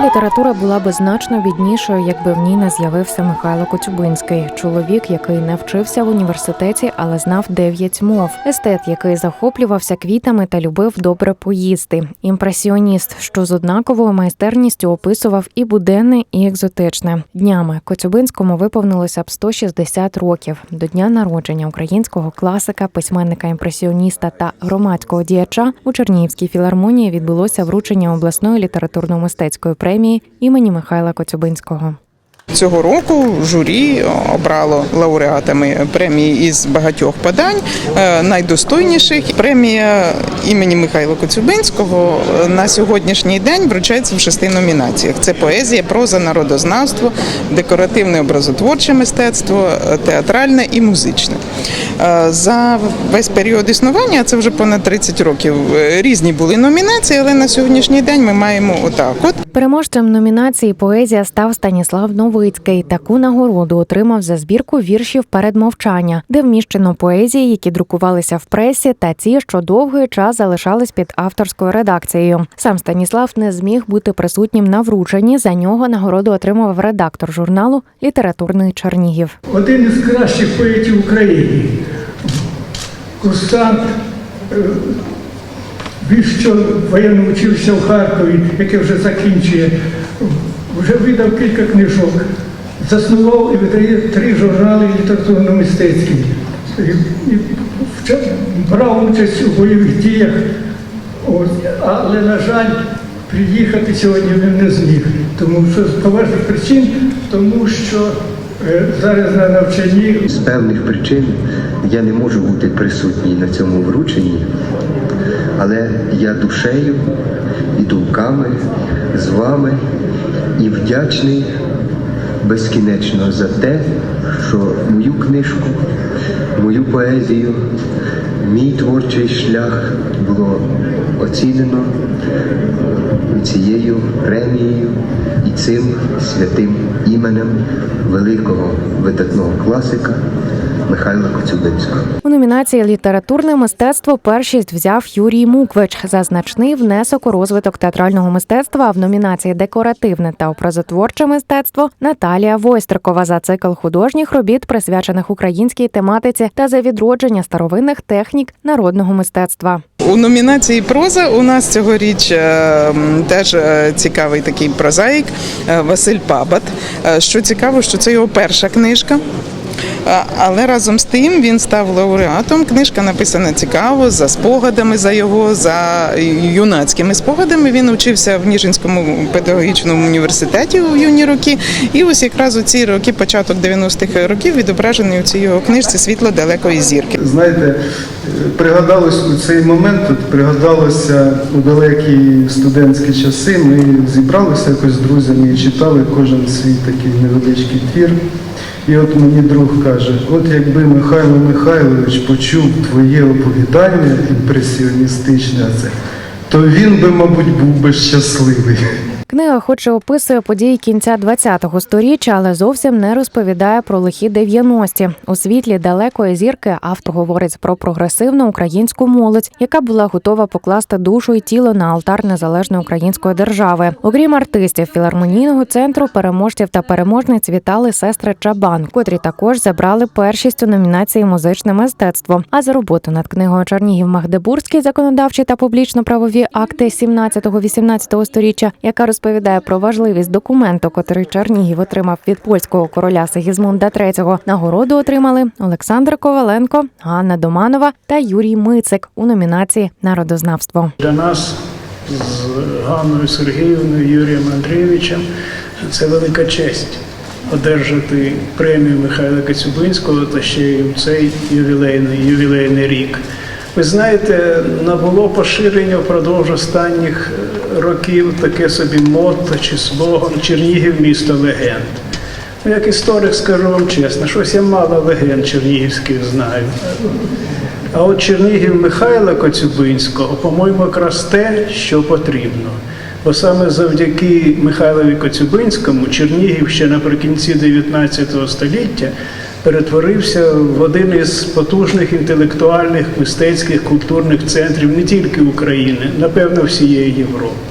література була би значно біднішою, якби в ній не з'явився Михайло Коцюбинський, чоловік, який не вчився в університеті, але знав дев'ять мов, естет, який захоплювався квітами та любив добре поїсти, імпресіоніст, що з однаковою майстерністю описував і буденне, і екзотичне. Днями Коцюбинському виповнилося б 160 років. До дня народження українського класика, письменника імпресіоніста та громадського діяча у Чернігівській філармонії відбулося вручення обласної літературно-мистецької премії імені Михайла Коцюбинського. Цього року журі обрало лауреатами премії із багатьох подань. Е, Найдостойніших премія імені Михайла Коцюбинського на сьогоднішній день вручається в шести номінаціях: це поезія, проза, народознавство, декоративне образотворче мистецтво, театральне і музичне. Е, За весь період існування, це вже понад 30 років. е, Різні були номінації, але на сьогоднішній день ми маємо отак. От Переможцем номінації поезія став Станіслав Новицький. Таку нагороду отримав за збірку віршів передмовчання, де вміщено поезії, які друкувалися в пресі, та ті, що довгий час залишались під авторською редакцією. Сам Станіслав не зміг бути присутнім на врученні. За нього нагороду отримав редактор журналу Літературний Чернігів. один із кращих поетів України. Курсант е, вищого воєнного училища в Харкові, яке вже закінчує, вже видав кілька книжок, заснував і видає три журнали літературно-мистецькі. Брав участь у бойових діях, але, на жаль, приїхати сьогодні він не зміг, тому що з поважних причин, тому що зараз на навчанні. З певних причин я не можу бути присутній на цьому врученні, але я душею і думками з вами і вдячний безкінечно за те, що мою книжку, мою поезію, мій творчий шлях було оцінено цією премією і цим святим іменем великого видатного класика Михайла Коцюбинського. У номінації Літературне мистецтво першість взяв Юрій Муквич за значний внесок у розвиток театрального мистецтва. А в номінації Декоративне та образотворче мистецтво Наталія Войстрикова за цикл художніх робіт, присвячених українській тематиці та за відродження старовинних технік народного мистецтва. У номінації проза у нас цьогоріч е, теж е, цікавий такий прозаїк е, Василь Пабат. Що цікаво, що це його перша книжка. Але разом з тим він став лауреатом. Книжка написана цікаво, за спогадами за його, за юнацькими спогадами. Він учився в Ніжинському педагогічному університеті у юні роки. І ось якраз у ці роки, початок 90-х років, відображений у цій його книжці Світло далекої зірки. Знаєте, пригадалось у цей момент, тут пригадалося у далекі студентські часи. Ми зібралися якось з друзями і читали кожен свій такий невеличкий твір. І от мені друг каже: от якби Михайло Михайлович почув твоє оповідання імпресіоністичне це, то він би, мабуть, був би щасливий. Книга, хоч і описує події кінця 20-го сторіччя, але зовсім не розповідає про лихі 90-ті. У світлі далекої зірки автор говорить про прогресивну українську молодь, яка була готова покласти душу і тіло на алтар незалежної української держави. Окрім артистів філармонійного центру, переможців та переможниць вітали сестри Чабан, котрі також забрали першість у номінації музичне мистецтво. А за роботу над книгою Чернігів Магдебурзький законодавчі та публічно-правові акти 17-18 сторіччя, яка розповідає про важливість документу, котрий Чернігів отримав від польського короля Сигізмунда III. Нагороду отримали Олександр Коваленко, Ганна Доманова та Юрій Мицик у номінації Народознавство. для нас з Ганною Сергіївною, Юрієм Андрійовичем це велика честь одержати премію Михайла Коцюбинського та ще й у цей ювілейний, ювілейний рік. Ви знаєте, набуло поширення впродовж останніх е, років таке собі мотто чи слоган Чернігів місто легенд. Ну, як історик скажу вам чесно, щось я мало легенд чернігівських знаю. А от Чернігів Михайла Коцюбинського, по-моєму, якраз те, що потрібно. Бо саме завдяки Михайлові Коцюбинському Чернігів ще наприкінці 19 століття перетворився в один із потужних інтелектуальних, мистецьких, культурних центрів не тільки України, напевно, всієї Європи.